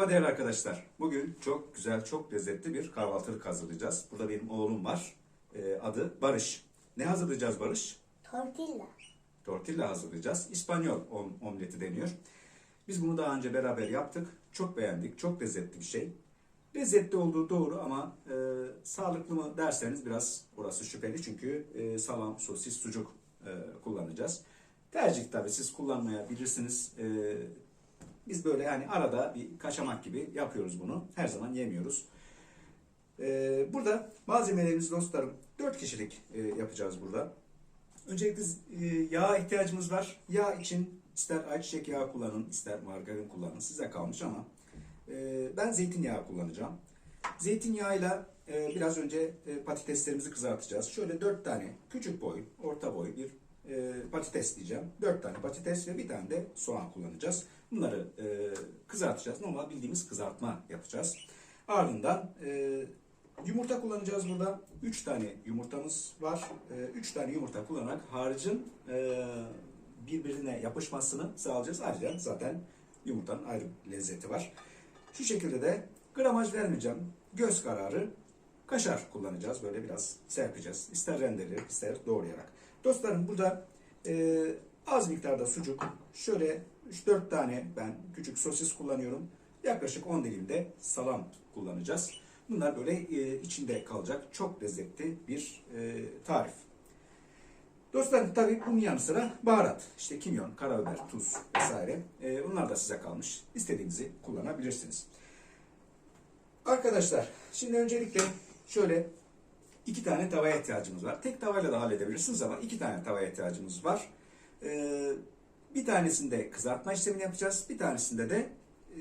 Merhaba değerli arkadaşlar. Bugün çok güzel, çok lezzetli bir kahvaltılık hazırlayacağız. Burada benim oğlum var. Ee, adı Barış. Ne hazırlayacağız Barış? Tortilla. Tortilla hazırlayacağız. İspanyol om- omleti deniyor. Biz bunu daha önce beraber yaptık. Çok beğendik. Çok lezzetli bir şey. Lezzetli olduğu doğru ama e, sağlıklı mı derseniz biraz orası şüpheli. Çünkü e, salam, sosis, sucuk e, kullanacağız. Tercih tabii siz kullanmayabilirsiniz. E, biz böyle yani arada bir kaçamak gibi yapıyoruz bunu. Her zaman yemiyoruz. Ee, burada malzemelerimiz dostlarım 4 kişilik e, yapacağız burada. Öncelikle e, yağa ihtiyacımız var. Yağ için ister ayçiçek yağı kullanın, ister margarin kullanın. Size kalmış ama e, ben zeytinyağı kullanacağım. Zeytinyağıyla e, biraz önce e, patateslerimizi kızartacağız. Şöyle 4 tane küçük boy, orta boy bir e, patates diyeceğim. 4 tane patates ve bir tane de soğan kullanacağız. Bunları e, kızartacağız. Normal bildiğimiz kızartma yapacağız. Ardından e, yumurta kullanacağız burada. 3 tane yumurtamız var. 3 tane yumurta kullanarak harcın e, birbirine yapışmasını sağlayacağız. Ayrıca zaten yumurtanın ayrı lezzeti var. Şu şekilde de gramaj vermeyeceğim. Göz kararı kaşar kullanacağız. Böyle biraz serpeceğiz. İster rendeleyerek ister doğrayarak. Dostlarım burada e, az miktarda sucuk. Şöyle 3-4 tane ben küçük sosis kullanıyorum. Yaklaşık 10 dilim de salam kullanacağız. Bunlar böyle e, içinde kalacak çok lezzetli bir e, tarif. Dostlarım tabii bunun yanı sıra baharat. İşte kimyon, karabiber, tuz vesaire. E, bunlar da size kalmış. İstediğinizi kullanabilirsiniz. Arkadaşlar şimdi öncelikle şöyle iki tane tavaya ihtiyacımız var. Tek tavayla da halledebilirsiniz ama iki tane tavaya ihtiyacımız var. Ee, bir tanesinde kızartma işlemini yapacağız. Bir tanesinde de e,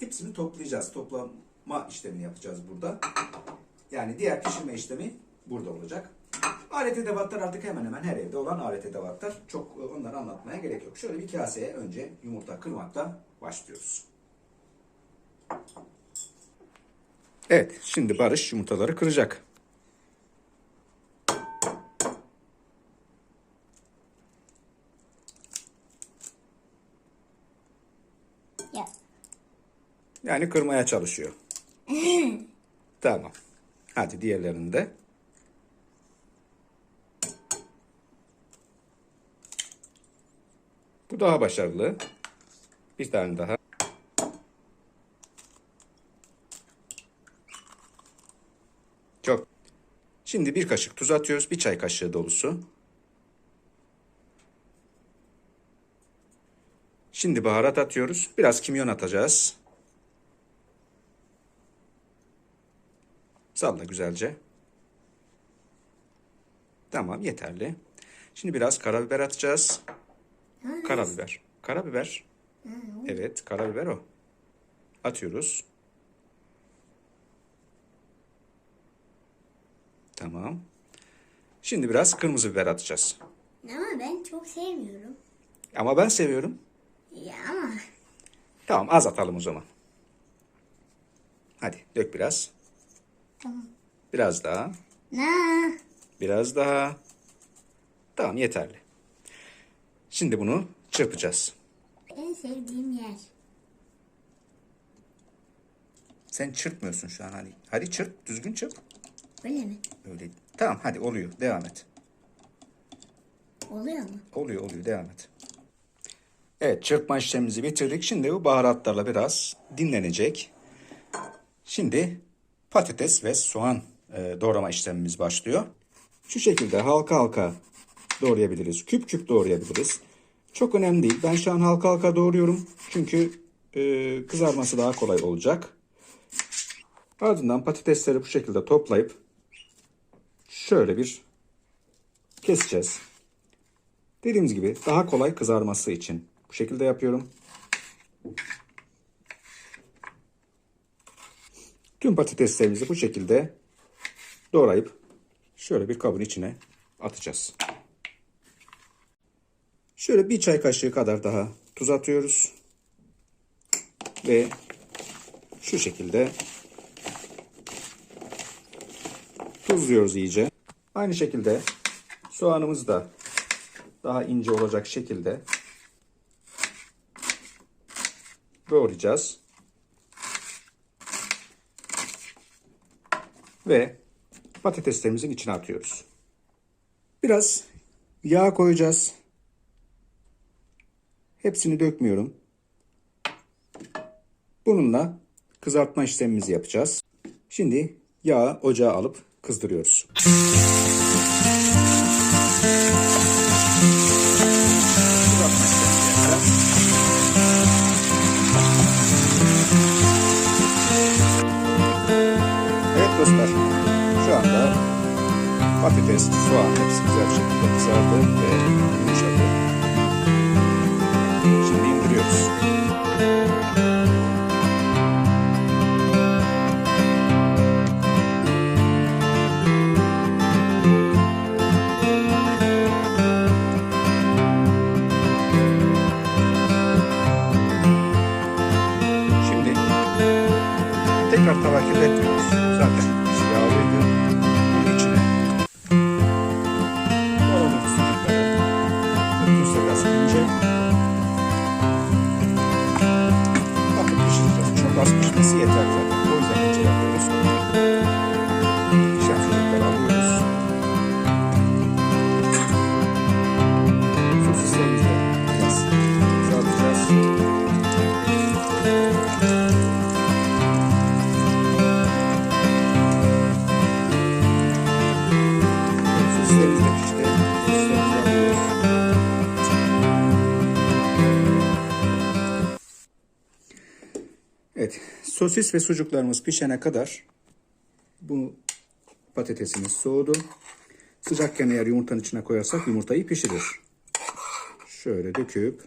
hepsini toplayacağız. Toplama işlemini yapacağız burada. Yani diğer pişirme işlemi burada olacak. Alet edevatlar artık hemen hemen her evde olan alet edevatlar. Çok e, onları anlatmaya gerek yok. Şöyle bir kaseye önce yumurta kırmakla başlıyoruz. Evet, şimdi Barış yumurtaları kıracak. Ya. Yani kırmaya çalışıyor. tamam. Hadi diğerlerini de. Bu daha başarılı. Bir tane daha. Çok. Şimdi bir kaşık tuz atıyoruz. Bir çay kaşığı dolusu. Şimdi baharat atıyoruz. Biraz kimyon atacağız. Salla güzelce. Tamam yeterli. Şimdi biraz karabiber atacağız. Karabiber. Karabiber. Evet karabiber o. Atıyoruz. Tamam. Şimdi biraz kırmızı biber atacağız. Ama ben çok sevmiyorum. Ama ben seviyorum. Ya ama Tamam az atalım o zaman. Hadi dök biraz. Tamam. Biraz daha. na Biraz daha. Tamam yeterli. Şimdi bunu çırpacağız. en sevdiğim yer. Sen çırpmıyorsun şu an hadi. Hadi çırp, düzgün çırp. Öyle mi? Öyle. Tamam hadi oluyor. Devam et. Oluyor mu? Oluyor oluyor devam et. Evet çırpma işlemimizi bitirdik. Şimdi bu baharatlarla biraz dinlenecek. Şimdi patates ve soğan e, doğrama işlemimiz başlıyor. Şu şekilde halka halka doğrayabiliriz. Küp küp doğrayabiliriz. Çok önemli değil. Ben şu an halka halka doğruyorum. Çünkü e, kızarması daha kolay olacak. Ardından patatesleri bu şekilde toplayıp şöyle bir keseceğiz. Dediğimiz gibi daha kolay kızarması için bu şekilde yapıyorum. Tüm patateslerimizi bu şekilde doğrayıp şöyle bir kabın içine atacağız. Şöyle bir çay kaşığı kadar daha tuz atıyoruz. Ve şu şekilde tuzluyoruz iyice. Aynı şekilde soğanımızı da daha ince olacak şekilde doğrayacağız. Ve patateslerimizin içine atıyoruz. Biraz yağ koyacağız. Hepsini dökmüyorum. Bununla kızartma işlemimizi yapacağız. Şimdi yağı ocağa alıp kızdırıyoruz. Dostlar, şu anda patates, soğan hepsi güzel şekilde kızardı ve yumuşadı. Tekrar tava kirletmiyoruz. Zaten yağlıydı. Bunun içine aradığımız sucukları döküyorsa biraz ince atıp pişireceğiz. Çok az pişmesi yeter zaten. O yüzden ince yapıyoruz. Evet, sosis ve sucuklarımız pişene kadar bu patatesimiz soğudu. Sıcakken eğer yumurtanın içine koyarsak yumurtayı pişirir. Şöyle döküp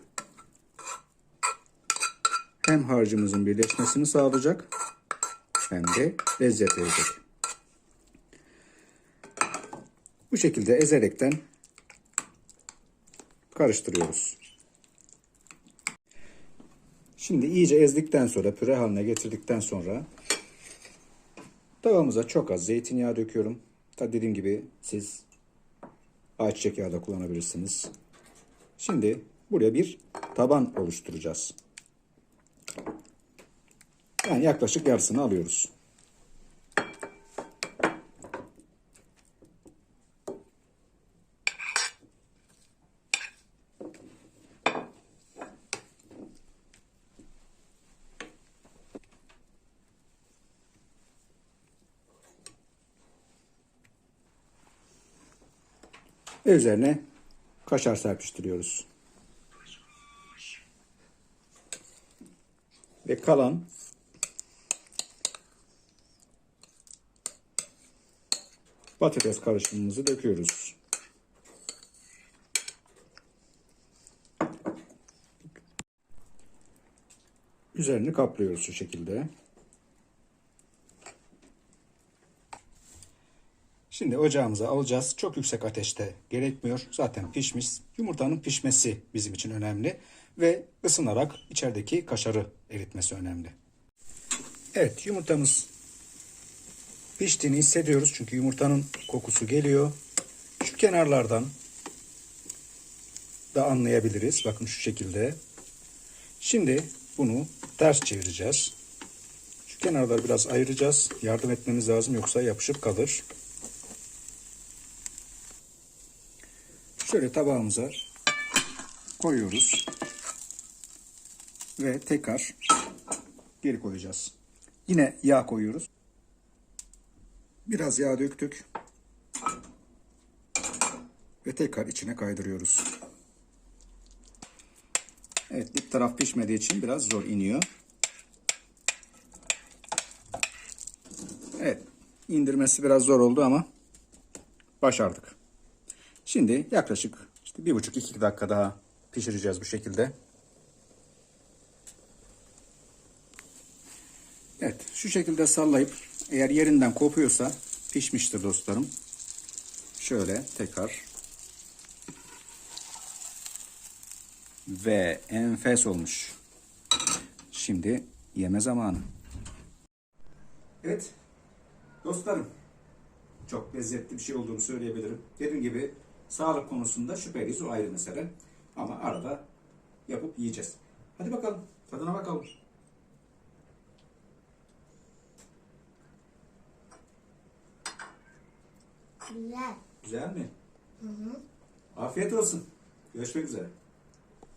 hem harcımızın birleşmesini sağlayacak hem de lezzet verecek. Bu şekilde ezerekten karıştırıyoruz. Şimdi iyice ezdikten sonra püre haline getirdikten sonra tavamıza çok az zeytinyağı döküyorum. Tabi dediğim gibi siz ayçiçek yağı da kullanabilirsiniz. Şimdi buraya bir taban oluşturacağız. Yani yaklaşık yarısını alıyoruz. Ve üzerine kaşar serpiştiriyoruz. Ve kalan patates karışımımızı döküyoruz. Üzerini kaplıyoruz şu şekilde. Şimdi ocağımıza alacağız. Çok yüksek ateşte gerekmiyor. Zaten pişmiş. Yumurtanın pişmesi bizim için önemli. Ve ısınarak içerideki kaşarı eritmesi önemli. Evet yumurtamız piştiğini hissediyoruz. Çünkü yumurtanın kokusu geliyor. Şu kenarlardan da anlayabiliriz. Bakın şu şekilde. Şimdi bunu ters çevireceğiz. Şu kenarları biraz ayıracağız. Yardım etmemiz lazım yoksa yapışıp kalır. Şöyle tabağımıza koyuyoruz. Ve tekrar geri koyacağız. Yine yağ koyuyoruz. Biraz yağ döktük. Ve tekrar içine kaydırıyoruz. Evet dip taraf pişmediği için biraz zor iniyor. Evet indirmesi biraz zor oldu ama başardık. Şimdi yaklaşık işte bir buçuk iki dakika daha pişireceğiz bu şekilde. Evet şu şekilde sallayıp eğer yerinden kopuyorsa pişmiştir dostlarım. Şöyle tekrar. Ve enfes olmuş. Şimdi yeme zamanı. Evet dostlarım çok lezzetli bir şey olduğunu söyleyebilirim. Dediğim gibi sağlık konusunda şüpheliyiz o ayrı mesele. Ama arada yapıp yiyeceğiz. Hadi bakalım tadına bakalım. Güzel. Güzel mi? Hı hı. Afiyet olsun. Görüşmek üzere.